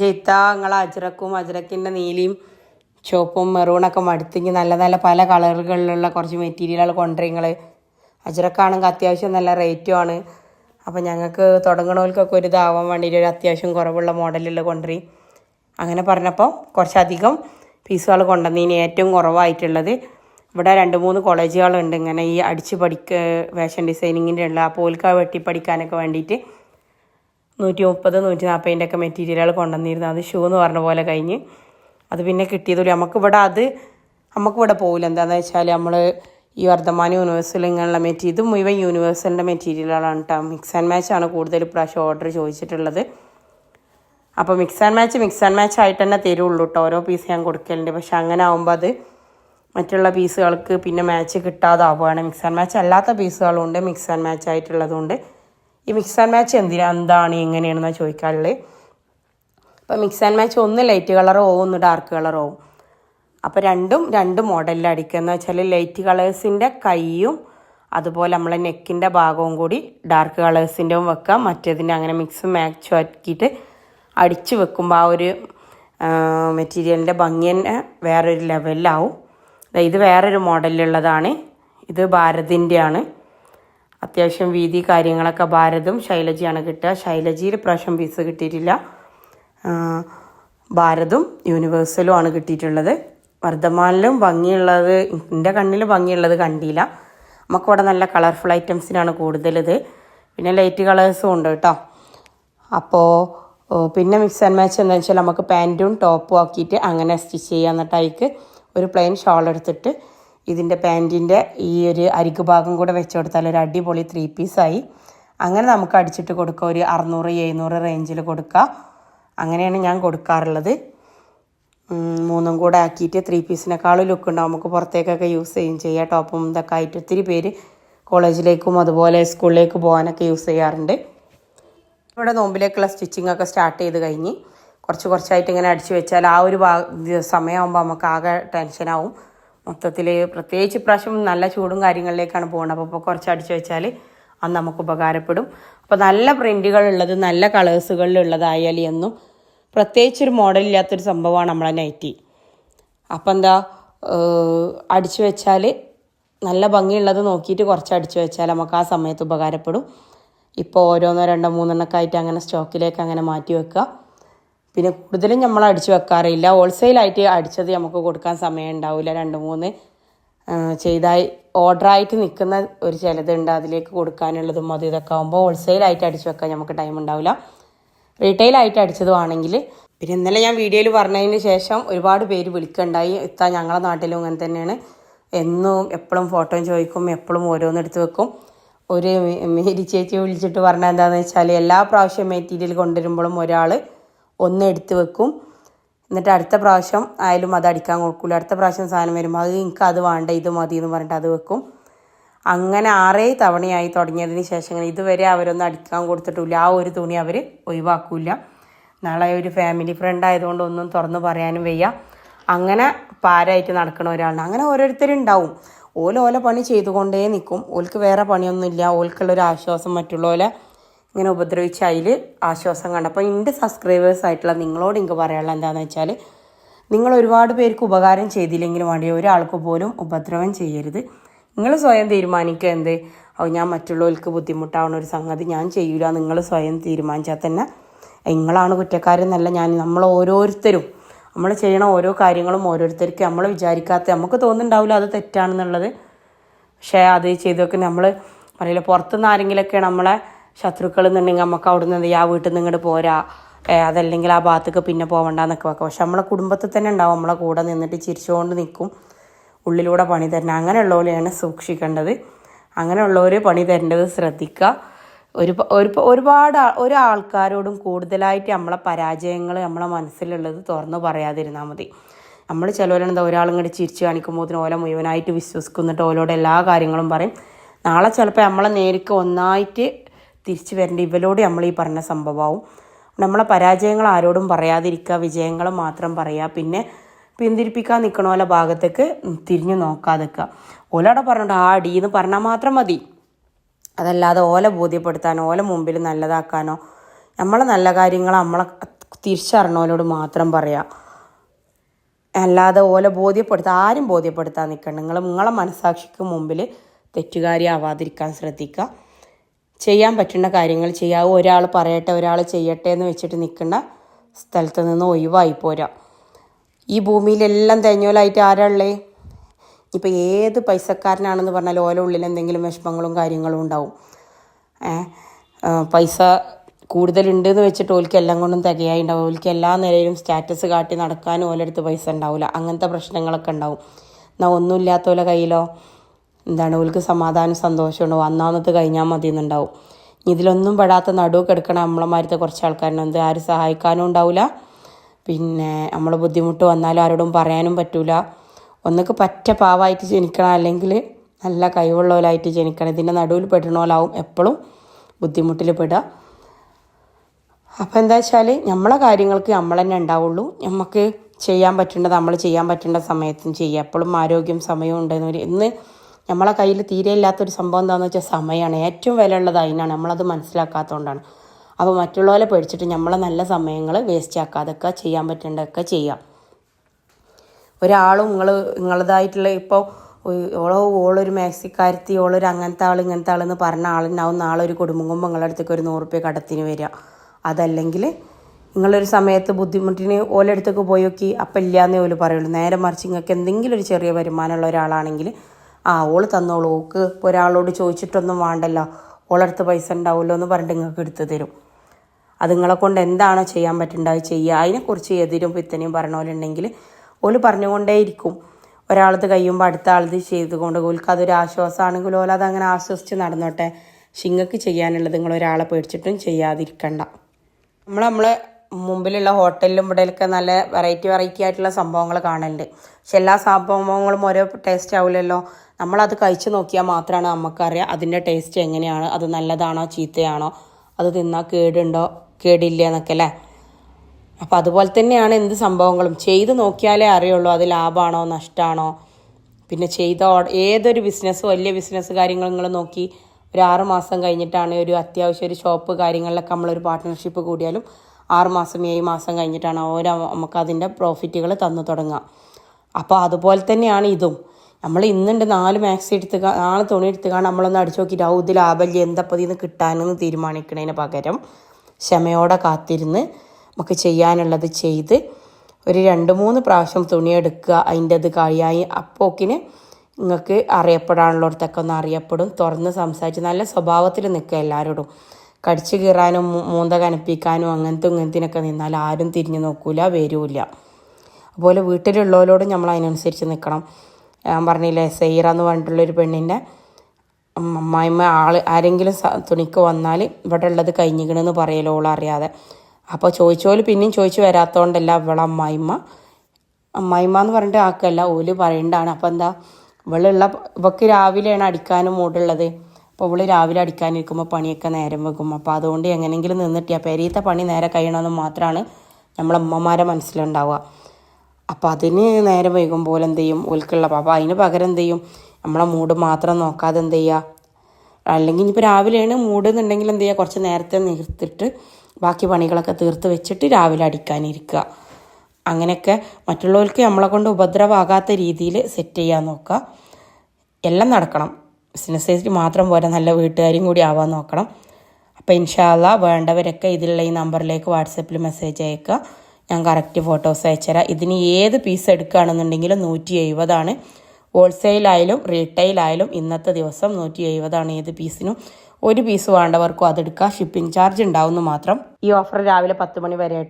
ജയിത്ത നിങ്ങളെ അജ്രക്കും അജ്രക്കിന്റെ നീലിയും ചുവപ്പും മെറൂണൊക്കെ മടുത്തിങ്ങി നല്ല നല്ല പല കളറുകളിലുള്ള കുറച്ച് മെറ്റീരിയലുകൾ കൊണ്ടുവരും നിങ്ങൾ അജ്രക്കാണെങ്കിൽ അത്യാവശ്യം നല്ല റേറ്റും ആണ്. അപ്പോൾ ഞങ്ങൾക്ക് തുടങ്ങണവർക്കൊക്കെ ഒരു ഇതാവാൻ വേണ്ടിയിട്ട് ഒരു അത്യാവശ്യം കുറവുള്ള മോഡലുള്ള കൊണ്ടുവരും. അങ്ങനെ പറഞ്ഞപ്പോൾ കുറച്ചധികം പീസുകൾ കൊണ്ടുവന്നതിന് ഏറ്റവും കുറവായിട്ടുള്ളത് ഇവിടെ രണ്ട് മൂന്ന് കോളേജുകളുണ്ട് ഇങ്ങനെ ഈ അടിച്ച് പഠിക്ക ഫാഷൻ ഡിസൈനിങ്ങിന്റെ ഉള്ള അപ്പോൾ ഓൽക്ക് വെട്ടി പഠിക്കാനൊക്കെ വേണ്ടിയിട്ട് നൂറ്റി മുപ്പത് നൂറ്റി നാൽപ്പതിന്റെ ഒക്കെ മെറ്റീരിയലുകൾ കൊണ്ടുവന്നിരുന്നു. അത് ഷൂ എന്ന് പറഞ്ഞ പോലെ കഴിഞ്ഞ് അത് പിന്നെ കിട്ടിയതില്ല. നമുക്കിവിടെ അത് നമുക്കിവിടെ പോകില്ല എന്താണെന്ന് വെച്ചാൽ നമ്മൾ ഈ വർദ്ധമാന യൂണിവേഴ്സൽ ഇങ്ങനെയുള്ള മെറ്റീരിയൽ ഇത് മുഴുവൻ യൂണിവേഴ്സലിന്റെ മെറ്റീരിയലുകളാണ് കേട്ടോ മിക്സ് ആൻഡ് മാച്ച് ആണ് കൂടുതൽ ഇപ്രാവശ്യം ഓർഡർ ചോദിച്ചിട്ടുള്ളത്. അപ്പോൾ mix and match mix and match ആയിട്ട് തന്നെ തരുള്ളൂ കേട്ടോ ഓരോ പീസ് ഞാൻ കൊടുക്കലുണ്ട്. പക്ഷെ അങ്ങനെ ആകുമ്പോൾ അത് മറ്റുള്ള പീസുകൾക്ക് പിന്നെ മാച്ച് കിട്ടാതാവുകയാണ്. മിക്സ് ആൻഡ് മാച്ച് അല്ലാത്ത പീസുകളുണ്ട് മിക്സ് ആൻഡ് മാച്ച് ആയിട്ടുള്ളതുകൊണ്ട് ഈ മിക്സ് ആൻഡ് മാച്ച് എന്തിനാ? എന്താണ്? എങ്ങനെയാണെന്നാണ് ചോദിക്കാറുള്ളത് അപ്പോൾ മിക്സ് ആൻഡ് മാച്ച് ഒന്ന് ലൈറ്റ് പോവും ഒന്ന് ഡാർക്ക് പോവും അപ്പോൾ രണ്ടും രണ്ട് മോഡലിൽ അടിക്കുക എന്ന് വെച്ചാൽ ലൈറ്റ് കളേഴ്സിന്റെ കൈയും അതുപോലെ നമ്മളെ നെക്കിന്റെ ഭാഗവും കൂടി ഡാർക്ക് കളേഴ്സിന്റെയും വെക്കാം. മറ്റേതിന്റെ അങ്ങനെ മിക്സ് മാച്ച് ആക്കിയിട്ട് അടിച്ച് വെക്കുമ്പോൾ ആ ഒരു മെറ്റീരിയലിന്റെ ഭംഗി തന്നെ വേറൊരു ലെവലിലാവും ഇത് വേറൊരു മോഡലിലുള്ളതാണ് ഇത് ഭാരതിന്റെ ആണ് അത്യാവശ്യം വീതി കാര്യങ്ങളൊക്കെ ഭാരതും ശൈലജയാണ് കിട്ടുക. ശൈലജയിൽ പ്രാവശ്യം ഫീസ് കിട്ടിയിട്ടില്ല. ഭാരതും യൂണിവേഴ്സലും ആണ് കിട്ടിയിട്ടുള്ളത്. വർദ്ധമാനിലും ഭംഗിയുള്ളത് എന്റെ കണ്ണിൽ ഭംഗിയുള്ളത് കണ്ടില്ല. നമുക്കവിടെ നല്ല കളർഫുൾ ഐറ്റംസിനാണ് കൂടുതലിത് പിന്നെ ലൈറ്റ് കളേഴ്സും ഉണ്ട് കേട്ടോ. അപ്പോൾ പിന്നെ മിക്സ് ആൻഡ് മാച്ച് എന്താണെന്ന് വെച്ചാൽ നമുക്ക് പാന്റും ടോപ്പും ആക്കിയിട്ട് അങ്ങനെ സ്റ്റിച്ച് ചെയ്യാം എന്നിട്ട് ഒരു പ്ലെയിൻ ഷോൾ എടുത്തിട്ട് ഇതിന്റെ പാന്റിന്റെ ഈ ഒരു അരിക്ക് ഭാഗം കൂടെ വെച്ച് കൊടുത്താൽ ഒരു അടിപൊളി ത്രീ പീസായി അങ്ങനെ നമുക്ക് അടിച്ചിട്ട് കൊടുക്കുക ഒരു അറുന്നൂറ് എഴുന്നൂറ് റേഞ്ചിൽ കൊടുക്കുക അങ്ങനെയാണ് ഞാൻ കൊടുക്കാറുള്ളത്. മൂന്നും കൂടെ ആക്കിയിട്ട് ത്രീ പീസിനേക്കാളും ലുക്ക് ഉണ്ടാവും. നമുക്ക് പുറത്തേക്കൊക്കെ യൂസ് ചെയ്യും. ചെയ്യാം. ടോപ്പും ഇതൊക്കെ ആയിട്ട് ഒത്തിരി പേര് കോളേജിലേക്കും അതുപോലെ സ്കൂളിലേക്ക് പോകാനൊക്കെ യൂസ് ചെയ്യാറുണ്ട്. ഇവിടെ നോമ്പിലേക്കുള്ള സ്റ്റിച്ചിങ് ഒക്കെ സ്റ്റാർട്ട് ചെയ്ത് കഴിഞ്ഞ് കുറച്ച് കുറച്ചായിട്ട് ഇങ്ങനെ അടിച്ചു വെച്ചാൽ ആ ഒരു സമയമാകുമ്പോൾ നമുക്ക് ആകെ ടെൻഷനാവും മൊത്തത്തിൽ പ്രത്യേകിച്ച് ഇപ്രാവശ്യം നല്ല ചൂടും കാര്യങ്ങളിലേക്കാണ് പോകുന്നത് അപ്പോൾ കുറച്ച് അടിച്ചു വെച്ചാൽ അത് നമുക്ക് ഉപകാരപ്പെടും. അപ്പോൾ നല്ല പ്രിന്റുകൾ ഉള്ളത് നല്ല കളേഴ്സുകളിലുള്ളതായാലും എന്നും പ്രത്യേകിച്ചൊരു മോഡലില്ലാത്തൊരു സംഭവമാണ് നമ്മളെ നൈറ്റി അപ്പം എന്താ അടിച്ചു വെച്ചാൽ നല്ല ഭംഗിയുള്ളത് നോക്കിയിട്ട് കുറച്ച് അടിച്ചു വെച്ചാൽ നമുക്ക് ആ സമയത്ത് ഉപകാരപ്പെടും. ഇപ്പോൾ ഓരോന്നോ രണ്ടോ മൂന്നെണ്ണൊക്കെ ആയിട്ട് അങ്ങനെ സ്റ്റോക്കിലേക്ക് അങ്ങനെ മാറ്റി വെക്കുക. പിന്നെ കൂടുതലും നമ്മൾ അടിച്ചു വെക്കാറില്ല. ഹോൾസെയിലായിട്ട് അടിച്ചത് നമുക്ക് കൊടുക്കാൻ സമയം ഉണ്ടാവില്ല രണ്ട് മൂന്ന് ചെയ്തായി ഓർഡറായിട്ട് നിൽക്കുന്ന ഒരു ചിലതുണ്ട്. അതിലേക്ക് കൊടുക്കാനുള്ളതും അത് ഇതൊക്കെ ആകുമ്പോൾ ഹോൾസെയിലായിട്ട് അടിച്ചു വെക്കാൻ നമുക്ക് ടൈം ഉണ്ടാവില്ല. റീറ്റെയിലായിട്ട് അടിച്ചതുമാണെങ്കിൽ പിന്നെ ഇന്നലെ ഞാൻ വീഡിയോയിൽ പറഞ്ഞതിന് ശേഷം ഒരുപാട് പേര് വിളിക്കണ്ടായി. ഇത്താ ഞങ്ങളുടെ നാട്ടിലും അങ്ങനെ തന്നെയാണ്. എന്നും എപ്പോഴും ഫോട്ടോയും ചോദിക്കും എപ്പോഴും ഓരോന്ന് എടുത്ത് വെക്കും. ഒരു മേരി ചേച്ചി വിളിച്ചിട്ട് പറഞ്ഞ എന്താണെന്ന് വെച്ചാൽ എല്ലാ പ്രാവശ്യം മെറ്റീരിയൽ കൊണ്ടുവരുമ്പോഴും ഒരാൾ ഒന്ന് എടുത്ത് വെക്കും. എന്നിട്ട് അടുത്ത പ്രാവശ്യം ആയാലും അത് അടിക്കാൻ കൊടുക്കില്ല അടുത്ത പ്രാവശ്യം സാധനം വരുമ്പോൾ അത് എനിക്ക് അത് വേണ്ട ഇത് മതി എന്ന് പറഞ്ഞിട്ട് അത് വെക്കും. അങ്ങനെ ആറേ തവണയായി തുടങ്ങിയതിന് ശേഷം ഇതുവരെ അവരൊന്നും അടിക്കാൻ കൊടുത്തിട്ടില്ല. ആ ഒരു തുണി അവർ ഒഴിവാക്കില്ല നാളെ ഒരു ഫാമിലി ഫ്രണ്ട് ആയതുകൊണ്ട് ഒന്നും തുറന്ന് പറയാനും വയ്യ. അങ്ങനെ പാരായിട്ട് നടക്കണ ഒരാളാണ്. അങ്ങനെ ഓരോരുത്തരുണ്ടാവും. ഓല ഓല പണി ചെയ്തുകൊണ്ടേ നിൽക്കും ഓൽക്ക് വേറെ പണിയൊന്നുമില്ല. ഓൽക്കുള്ളൊരു ആശ്വാസം മറ്റുള്ളവരെ ഇങ്ങനെ ഉപദ്രവിച്ച് അതിൽ ആശ്വാസം കണ്ടപ്പോൾ എന്റെ സബ്സ്ക്രൈബേഴ്സ് ആയിട്ടുള്ള നിങ്ങളോട് എനിക്ക് പറയാനുള്ള എന്താണെന്ന് വെച്ചാൽ നിങ്ങൾ ഒരുപാട് പേർക്ക് ഉപകാരം ചെയ്തില്ലെങ്കിലും വേണ്ടി ഒരാൾക്ക് പോലും ഉപദ്രവം ചെയ്യരുത്. നിങ്ങൾ സ്വയം തീരുമാനിക്കുക എന്ത്? ഞാൻ മറ്റുള്ളവർക്ക് ബുദ്ധിമുട്ടാവുന്ന ഒരു സംഗതി ഞാൻ ചെയ്യില്ല നിങ്ങൾ സ്വയം തീരുമാനിച്ചാൽ തന്നെ. നിങ്ങളാണ് കുറ്റക്കാരെന്നല്ല ഞാൻ നമ്മൾ ഓരോരുത്തരും. നമ്മൾ ചെയ്യണ ഓരോ കാര്യങ്ങളും ഓരോരുത്തർക്ക് നമ്മൾ വിചാരിക്കാത്ത നമുക്ക് തോന്നുന്നുണ്ടാവില്ല അത് തെറ്റാണെന്നുള്ളത്. പക്ഷേ അത് ചെയ്തൊക്കെ നമ്മൾ പറയില്ല പുറത്തുനിന്ന് ആരെങ്കിലുമൊക്കെ നമ്മളെ ശത്രുക്കൾ എന്നുണ്ടെങ്കിൽ നമുക്ക് അവിടെ നിന്ന് ആ വീട്ടിൽ നിന്ന് ഇങ്ങോട്ട് പോരാ അതല്ലെങ്കിൽ ആ ഭാഗത്തേക്ക് പിന്നെ പോകണ്ട എന്നൊക്കെ വെക്കാം. പക്ഷെ നമ്മളെ കുടുംബത്തിൽ തന്നെ ഉണ്ടാവും. നമ്മളെ കൂടെ നിന്നിട്ട് ചിരിച്ചുകൊണ്ട് നിൽക്കും. ഉള്ളിലൂടെ പണി തരണം അങ്ങനെയുള്ളവരെയാണ് സൂക്ഷിക്കേണ്ടത്. അങ്ങനെയുള്ളവർ പണി തരേണ്ടത് ശ്രദ്ധിക്കുക. ഒരു ഒരു ഒരുപാട് ഒരു ഒരാൾക്കാരോടും കൂടുതലായിട്ട് നമ്മളെ പരാജയങ്ങൾ നമ്മളെ മനസ്സിലുള്ളത് തുറന്നു പറയാതിരുന്നാൽ മതി. നമ്മൾ ചിലവരെന്താ ഒരാളിങ്ങോട്ട് ചിരിച്ചു കാണിക്കുമ്പോൾ ഓല മുഴുവനായിട്ട് വിശ്വസിക്കുന്നിട്ട് ഓലോട് എല്ലാ കാര്യങ്ങളും പറയും. നാളെ ചിലപ്പോൾ നമ്മളെ നേരിക്ക് ഒന്നായിട്ട് തിരിച്ചു വരേണ്ട. ഇവരോട് നമ്മൾ ഈ പറഞ്ഞ സംഭവമാവും. നമ്മളെ പരാജയങ്ങൾ ആരോടും പറയാതിരിക്കുക വിജയങ്ങൾ മാത്രം പറയുക പിന്നെ പിന്തിരിപ്പിക്കാൻ നിൽക്കണ പോലെ ഭാഗത്തേക്ക് തിരിഞ്ഞു നോക്കാതിരിക്കുക. ഓലോടെ പറഞ്ഞിട്ട് ആ അടി എന്ന് പറഞ്ഞാൽ മാത്രം മതി. അതല്ലാതെ ഓല ബോധ്യപ്പെടുത്താനോ ഓല മുമ്പിൽ നല്ലതാക്കാനോ നമ്മളെ നല്ല കാര്യങ്ങൾ നമ്മളെ തിരിച്ചറിഞ്ഞോലോട് മാത്രം പറയാം. അല്ലാതെ ഓല ബോധ്യപ്പെടുത്താൻ ആരും ബോധ്യപ്പെടുത്താൻ നിൽക്കണം നിങ്ങൾ നിങ്ങളെ മനസാക്ഷിക്ക് മുമ്പിൽ തെറ്റുകാരി ആവാതിരിക്കാൻ ശ്രദ്ധിക്കുക. ചെയ്യാൻ പറ്റുന്ന കാര്യങ്ങൾ ചെയ്യുക ഒരാൾ പറയട്ടെ ഒരാൾ ചെയ്യട്ടെ എന്ന് വെച്ചിട്ട് നിൽക്കുന്ന സ്ഥലത്ത് നിന്ന് ഒഴിവായി പോരാ. ഈ ഭൂമിയിലെല്ലാം തേഞ്ഞോലായിട്ട് ആരാളേ ഇപ്പം ഏത് പൈസക്കാരനാണെന്ന് പറഞ്ഞാൽ ഓല ഉള്ളിൽ എന്തെങ്കിലും വിഷമങ്ങളും കാര്യങ്ങളും ഉണ്ടാവും. പൈസ കൂടുതലുണ്ട് എന്ന് വെച്ചിട്ട് ഓൽക്ക് എല്ലാം കൊണ്ടും തികയായി ഉണ്ടാവും. ഓൽക്ക് എല്ലാ നിലയിലും സ്റ്റാറ്റസ് കാട്ടി നടക്കാനും ഓലെടുത്ത് പൈസ ഉണ്ടാവില്ല അങ്ങനത്തെ പ്രശ്നങ്ങളൊക്കെ ഉണ്ടാവും. എന്നാൽ ഒന്നുമില്ലാത്ത പോലെ കയ്യിലോ? എന്താണ് ഓൽക്ക് സമാധാനം സന്തോഷമുണ്ടോ അന്നാന്നത്ത് കഴിഞ്ഞാൽ മതി എന്നുണ്ടാവും ഇതിലൊന്നും പെടാത്ത നടുവ് കിടക്കണ നമ്മളമാരത്തെ കുറച്ച് ആൾക്കാരുണ്ട്. ആരും സഹായിക്കാനും ഉണ്ടാവില്ല പിന്നെ നമ്മൾ ബുദ്ധിമുട്ട് വന്നാലും ആരോടും പറയാനും പറ്റൂല. ഒന്നൊക്കെ പറ്റ പാവായിട്ട് ജനിക്കണം. അല്ലെങ്കിൽ നല്ല കഴിവുള്ളവരായിട്ട് ജനിക്കണം. ഇതിന്റെ നടുവിൽ പെടണോലാവും എപ്പോഴും ബുദ്ധിമുട്ടിൽ പെടുക. അപ്പോൾ എന്താ വെച്ചാൽ നമ്മളെ കാര്യങ്ങൾക്ക് നമ്മൾ തന്നെ ഉണ്ടാവുള്ളൂ. നമുക്ക് ചെയ്യാൻ പറ്റേണ്ടത് നമ്മൾ ചെയ്യാൻ പറ്റേണ്ട സമയത്തും ചെയ്യുക എപ്പോഴും ആരോഗ്യം സമയവും ഉണ്ടെന്ന് ഇന്ന് നമ്മളെ കയ്യിൽ തീരെ ഇല്ലാത്തൊരു സംഭവം എന്താണെന്ന് വെച്ചാൽ സമയമാണ് ഏറ്റവും വില ഉള്ളത് അതിനാണ്. നമ്മളത് മനസ്സിലാക്കാത്തതുകൊണ്ടാണ് അപ്പോൾ മറ്റുള്ളവരെ പേടിച്ചിട്ട് നമ്മളെ നല്ല സമയങ്ങൾ വേസ്റ്റ് ആക്കാതൊക്കെ ചെയ്യാൻ പറ്റേണ്ടതൊക്കെ ചെയ്യാം. ഒരാളും നിങ്ങൾ നിങ്ങളതായിട്ടുള്ള ഇപ്പോൾ ഓളോ ഓളൊരു മാക്സിക്കാരത്തി ഓളൊരു അങ്ങനത്തെ ആൾ ഇങ്ങനത്തെ ആളെന്ന് പറഞ്ഞ ആളുണ്ടാവും. നാളെ ഒരു കുടുംബം നിങ്ങളുടെ അടുത്തേക്ക് ഒരു നൂറ് റുപ്യ കടത്തിന് വരിക. അതല്ലെങ്കിൽ നിങ്ങളൊരു സമയത്ത് ബുദ്ധിമുട്ടിന് ഓലെടുത്തേക്ക് പോയി നോക്കി. അപ്പം ഇല്ലയെന്നേ ഓൽ പറയുള്ളൂ. നേരെ മറിച്ച് നിങ്ങൾക്ക് എന്തെങ്കിലും ഒരു ചെറിയ വരുമാനമുള്ള ഒരാളാണെങ്കിൽ ആ ഓൾ തന്നോളൂ. ഓക്ക് ഒരാളോട് ചോദിച്ചിട്ടൊന്നും വേണ്ടല്ലോ. ഓളടുത്ത് പൈസ ഉണ്ടാവുമല്ലോ എന്ന് പറഞ്ഞിട്ട് നിങ്ങൾക്ക് എടുത്ത് തരും. അത് നിങ്ങളെ കൊണ്ട് എന്താണോ ചെയ്യാൻ പറ്റുന്നത് ചെയ്യുക. അതിനെക്കുറിച്ച് എതിരും പിത്തനെയും പറഞ്ഞ പോലെ ഉണ്ടെങ്കിൽ ഓൽ പറഞ്ഞുകൊണ്ടേയിരിക്കും. ഒരാളത് കഴിയുമ്പോൾ അടുത്ത ആളത് ചെയ്തുകൊണ്ട് ഓൽക്ക് അതൊരു ആശ്വാസമാണെങ്കിൽ ഓല അതങ്ങനെ ആശ്വസിച്ച് നടന്നോട്ടെ. പക്ഷെ നിങ്ങൾക്ക് ചെയ്യാനുള്ളത് നിങ്ങൾ ഒരാളെ പേടിച്ചിട്ടും ചെയ്യാതിരിക്കണ്ട. നമ്മൾ നമ്മളെ മുമ്പിലുള്ള ഹോട്ടലിലും ഇവിടെയൊക്കെ നല്ല വെറൈറ്റി വെറൈറ്റി ആയിട്ടുള്ള സംഭവങ്ങൾ കാണലുണ്ട്. പക്ഷെ എല്ലാ സംഭവങ്ങളും ഓരോ ടേസ്റ്റ് ആവില്ലല്ലോ നമ്മളത് കഴിച്ചു നോക്കിയാൽ മാത്രമാണ് നമുക്കറിയാം അതിന്റെ ടേസ്റ്റ് എങ്ങനെയാണ് അത് നല്ലതാണോ ചീത്തയാണോ അത് തിന്നാൽ കേടുണ്ടോ കേടില്ല എന്നൊക്കെ അല്ലേ? അപ്പോൾ അതുപോലെ തന്നെയാണ് എന്ത് സംഭവങ്ങളും. ചെയ്ത് നോക്കിയാലേ അറിയുള്ളൂ അത് ലാഭമാണോ നഷ്ടമാണോ പിന്നെ ചെയ്ത ഏതൊരു ബിസിനസ് വലിയ ബിസിനസ് കാര്യങ്ങൾ നിങ്ങൾ നോക്കി ഒരു ആറ് മാസം കഴിഞ്ഞിട്ടാണ് ഒരു അത്യാവശ്യം ഒരു ഷോപ്പ് കാര്യങ്ങളിലൊക്കെ നമ്മളൊരു പാർട്ട്ണർഷിപ്പ് കൂടിയാലും ആറ് മാസം ഏഴ് മാസം കഴിഞ്ഞിട്ടാണ് ഓരോ നമുക്ക് അതിന്റെ പ്രോഫിറ്റുകൾ തന്നു തുടങ്ങുക. അപ്പോൾ അതുപോലെ തന്നെയാണ് ഇതും. നമ്മൾ ഇന്നുണ്ട് നാല് മാക്സി എടുത്ത് നാല് തുണി എടുത്ത് കാണാൻ നമ്മളൊന്ന് അടിച്ചു നോക്കിയിട്ട് ഔ ഇത് ലാഭമില്ല എന്തപ്പോൾ നിന്ന് കിട്ടാനെന്ന് തീരുമാനിക്കുന്നതിന് പകരം ക്ഷമയോടെ കാത്തിരുന്ന് നമുക്ക് ചെയ്യാനുള്ളത് ചെയ്ത് ഒരു രണ്ട് മൂന്ന് പ്രാവശ്യം തുണി എടുക്കുക. അതിന്റെ അത് കഴിയായി അപ്പോക്കിന് നിങ്ങൾക്ക് അറിയപ്പെടാനുള്ളടത്തൊക്കെ ഒന്ന് അറിയപ്പെടും. തുറന്ന് സംസാരിച്ച് നല്ല സ്വഭാവത്തിൽ നിൽക്കുക എല്ലാവരോടും. കടിച്ചു കീറാനും മൂന്ത കനപ്പിക്കാനും അങ്ങനത്തെ ഇങ്ങനത്തിനൊക്കെ നിന്നാൽ ആരും തിരിഞ്ഞു നോക്കൂല വരൂല അതുപോലെ വീട്ടിലുള്ളവരോടും നമ്മൾ അതിനനുസരിച്ച് നിൽക്കണം ഞാൻ പറഞ്ഞില്ലേ സെയ്റ എന്ന് പറഞ്ഞിട്ടുള്ളൊരു പെണ്ണിന്റെ അമ്മായിമ്മ ആൾ ആരെങ്കിലും തുണിക്ക് വന്നാൽ ഇവിടെ ഉള്ളത് കഴിഞ്ഞിക്കണമെന്ന് പറയലോ ഓൾ അറിയാതെ. അപ്പോൾ ചോദിച്ചോൽ പിന്നെയും ചോദിച്ചു വരാത്തതുകൊണ്ടല്ല ഇവളെ അമ്മായിമ്മ. അമ്മായിമ്മ എന്ന് പറഞ്ഞിട്ട് ആക്കല്ല ഓൽ പറയണ്ടാണ്. അപ്പോൾ എന്താ ഇവളുള്ള ഇവക്ക് രാവിലെയാണ് അടിക്കാനും മൂടുള്ളത്. അപ്പോൾ ഇവൾ രാവിലെ അടിക്കാനിരിക്കുമ്പോൾ പണിയൊക്കെ നേരം വെക്കും. അപ്പോൾ അതുകൊണ്ട് എങ്ങനെയെങ്കിലും നിന്നിട്ട് പെരീത്തെ പണി നേരെ കഴിയണമെന്ന് മാത്രമാണ് നമ്മളമ്മമാരെ മനസ്സിലുണ്ടാവുക. അപ്പോൾ അതിന് നേരം വൈകുമ്പോൾ എന്ത് ചെയ്യും? ഓൽക്കുള്ള അപ്പോൾ അതിന് പകരം എന്ത് ചെയ്യും? നമ്മളെ മൂഡ് മാത്രം നോക്കാതെ എന്ത് ചെയ്യുക? അല്ലെങ്കിൽ ഇനിയിപ്പോൾ രാവിലെയാണ് മൂഡ് എന്നുണ്ടെങ്കിൽ എന്ത് ചെയ്യുക? കുറച്ച് നേരത്തെ നിർത്തിട്ട് ബാക്കി പണികളൊക്കെ തീർത്ത് വെച്ചിട്ട് രാവിലെ അടിക്കാനിരിക്കുക. അങ്ങനെയൊക്കെ മറ്റുള്ളവർക്ക് നമ്മളെ കൊണ്ട് ഉപദ്രവമാകാത്ത രീതിയിൽ സെറ്റ് ചെയ്യാൻ നോക്കുക. എല്ലാം നടക്കണം. ബിസിനസ് മാത്രം പോരാ നല്ല വീട്ടുകാരും കൂടി ആവാൻ നോക്കണം. അപ്പോൾ ഇൻഷാല്ല വേണ്ടവരൊക്കെ ഇതിലുള്ള ഈ നമ്പറിലേക്ക് വാട്സപ്പിൽ മെസ്സേജ് അയക്കുക. ഞാൻ കറക്റ്റ് ഫോട്ടോസ് അയച്ചുതരാം. ഇതിന് ഏത് പീസ് എടുക്കുകയാണെന്നുണ്ടെങ്കിലും നൂറ്റി എഴുപതാണ് ഹോൾസെയിലായാലും റീറ്റെയിലായാലും ഇന്നത്തെ ദിവസം നൂറ്റി എഴുപതാണ് ഏത് പീസിനും ഒരു പീസ് വേണ്ടവർക്കും അതെടുക്കുക ഷിപ്പിംഗ് ചാർജ് ഉണ്ടാവുമെന്ന് മാത്രം. ഈ ഓഫർ രാവിലെ പത്ത് മണി വരെ